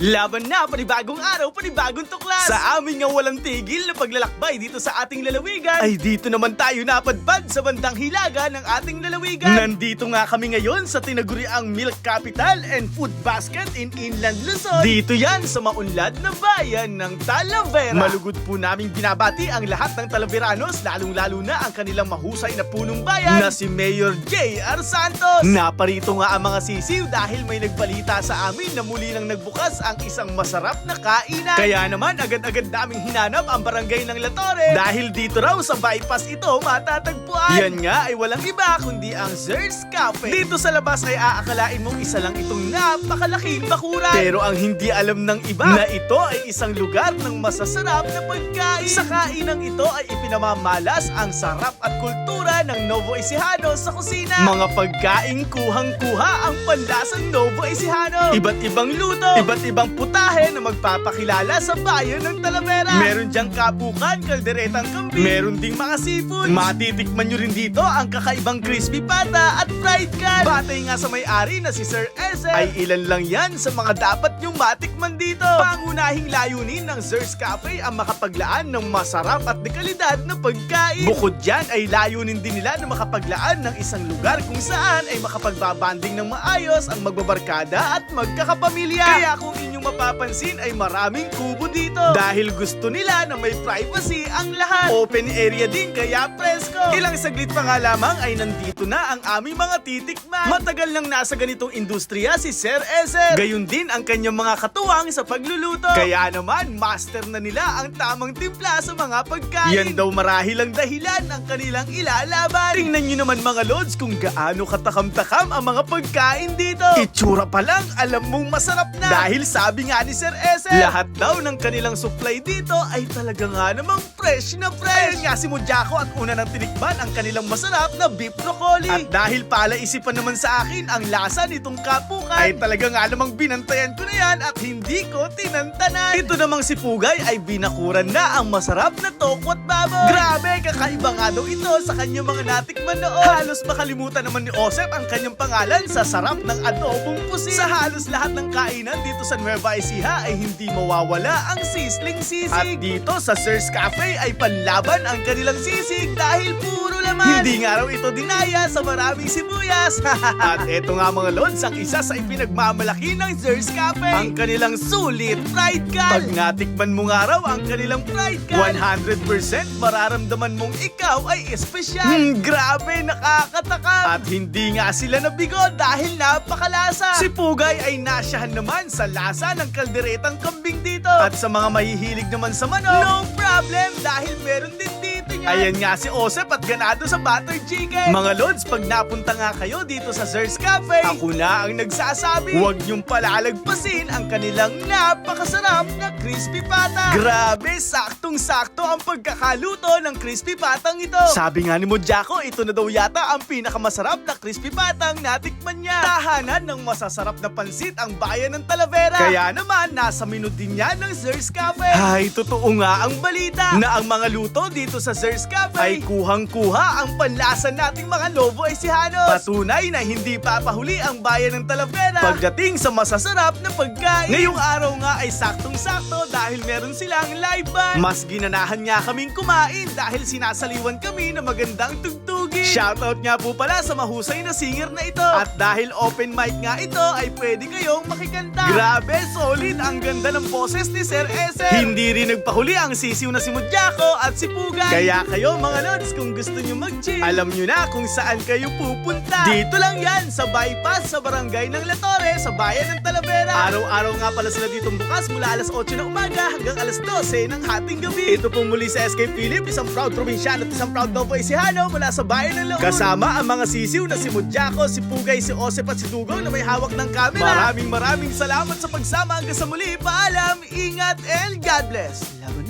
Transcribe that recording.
Laban na, panibagong araw, panibagong tuklas! Sa aming nga walang tigil na paglalakbay dito sa ating lalawigan, ay dito naman tayo napadpad sa bandang hilaga ng ating lalawigan. Nandito nga kami ngayon sa tinaguriang Milk Capital and Food Basket in Inland Luzon. Dito yan sa maunlad na bayan ng Talavera. Malugod po naming binabati ang lahat ng Talaveranos, lalong-lalo na ang kanilang mahusay na punong bayan na si Mayor J.R. Santos. Naparito nga ang mga sisiw dahil may nagbalita sa amin na muli nang nagbukas ang isang masarap na kainan. Kaya naman agad-agad naming hinanap ang barangay ng Latore dahil dito raw sa bypass ito matatagpuan. Yan nga ay walang iba kundi ang Zers Cafe. Dito sa labas ay aakalain mong isa lang itong napakalaking bakuran. Pero ang hindi alam ng iba na ito ay isang lugar ng masasarap na pagkain. Sa kainang ito ay ipinamamalas ang sarap at kultura ng Novo Ecijano sa kusina. Mga pagkain kuhang-kuha ang panlasang Novo Ecijano. Iba't ibang luto, iba't ibang putahe na magpapakilala sa bayan ng Talavera. Meron diyang kapukan, kalderetang kambing, meron ding mga seafood. Matitikman nyo rin dito ang kakaibang crispy pata at fried can. Batay nga sa may-ari na si Sir Eze, ay ilan lang yan sa mga dapat nyong matikman dito. Pangunahing layunin ng Zers Cafe ang makapaglaan ng masarap at dekalidad na pagkain. Bukod dyan ay layunin din nila na makapaglaan ng isang lugar kung saan ay makapagbabanding ng maayos ang magbabarkada at magkakapamilya. Kaya kung inyong mapapansin ay maraming kubo dito. Dahil gusto nila na may privacy ang lahat. Open area din kaya presko. Ilang saglit pa nga lamang ay nandito na ang aming mga titikman. Matagal nang nasa ganitong industriya si Sir Ezer. Gayun din ang kanyang mga katuwang sa pagluluto. Kaya naman, master na nila ang tamang timpla sa mga pagkain. Yan daw marahil ang dahilan ng kanilang ilalaban. Tingnan nyo naman mga lods kung gaano katakam-takam ang mga pagkain dito. Itsura pa lang, alam mong masarap na. Dahil sabi nga ni Sir Ezer, lahat daw ng kanilang supply dito ay talaga nga namang fresh na fresh. Ayun nga si Mujako at una nang tinikman ang kanilang masarap na beef broccoli. At dahil pala isipan naman sa akin ang lasa nitong kapukan, ay talaga nga namang binantayan ko na yan at hindi ko tinantanan. Ito namang si Pugay ay binakuran na ang masarap na tokwat baboy. Grabe, kakaiba nga daw ito sa kanyang mga natikman noon. Halos makalimutan naman ni Osep ang kanyang pangalan sa sarap ng adobong pusi. Sa halos lahat ng kainan dito sa Nueva Ecija ay hindi mawawala ang sisling sisig. At dito sa Sir's Cafe ay panlaban ang kanilang sisig dahil puro laman. Hindi nga raw ito dinaya sa maraming sibuyas. At eto nga mga lods, ang isa sa ipinagmamalaki ng Sir's Cafe. Ang kanilang sulit fried can. Pag natikman mo nga raw ang kanilang fried can, 100% mararamdaman mong ikaw ay espesyal. Hmm, grabe, nakakatakam. At hindi nga sila nabigo dahil napakalasa. Si Pugay ay nasyahan naman sa lasa ng kalderetang kambing dito. At sa mga mahihilig naman sa manok, no problem dahil meron din Ayan nga si Osep at ganado sa butter chicken. Mga lods, pag napunta nga kayo dito sa Zers Cafe, ako na ang nagsasabi, huwag niyong palalagpasin ang kanilang napakasarap na crispy pata. Grabe, saktong-sakto ang pagkakaluto ng crispy patang ito. Sabi nga ni Mojako, ito na daw yata ang pinakamasarap na crispy patang natikman niya. Tahanan ng masasarap na pansit ang bayan ng Talavera. Kaya naman, nasa menu din yan ng Zers Cafe. Ay, totoo nga ang balita na ang mga luto dito sa Zers Cafe ay kuhang-kuha ang panlasa nating mga Novo Ecijanos. Patunay na hindi papahuli ang bayan ng Talavera pagdating sa masasarap na pagkain. Ngayong araw nga ay saktong-sakto dahil meron silang live band. Mas ginanahan nga kaming kumain dahil sinasaliwan kami ng magandang tugtugin. Shoutout nga po pala sa mahusay na singer na ito. At dahil open mic nga ito ay pwede kayong makikanta. Grabe, solid ang ganda ng boses ni Sir Ese. Hindi rin nagpahuli ang sisiw na si Mudjako at si Pugay. Kaya kayo mga lods, kung gusto nyo mag-chill, alam nyo na kung saan kayo pupunta. Dito lang yan, sa bypass sa barangay ng Latore, sa bayan ng Talavera. Araw-araw nga pala sila ditong bukas mula alas 8 ng umaga hanggang alas 12 ng hating gabi. Ito po muli sa SK Philip, isang proud probinsyano at isang proud Novo Ecijano mula sa bayan ng Laon. Kasama ang mga sisiw na si Mudjako, si Pugay, si Osep at si Dugong na may hawak ng camera. Maraming maraming salamat sa pagsama hanggang sa muli. Paalam, ingat, and God bless. Laban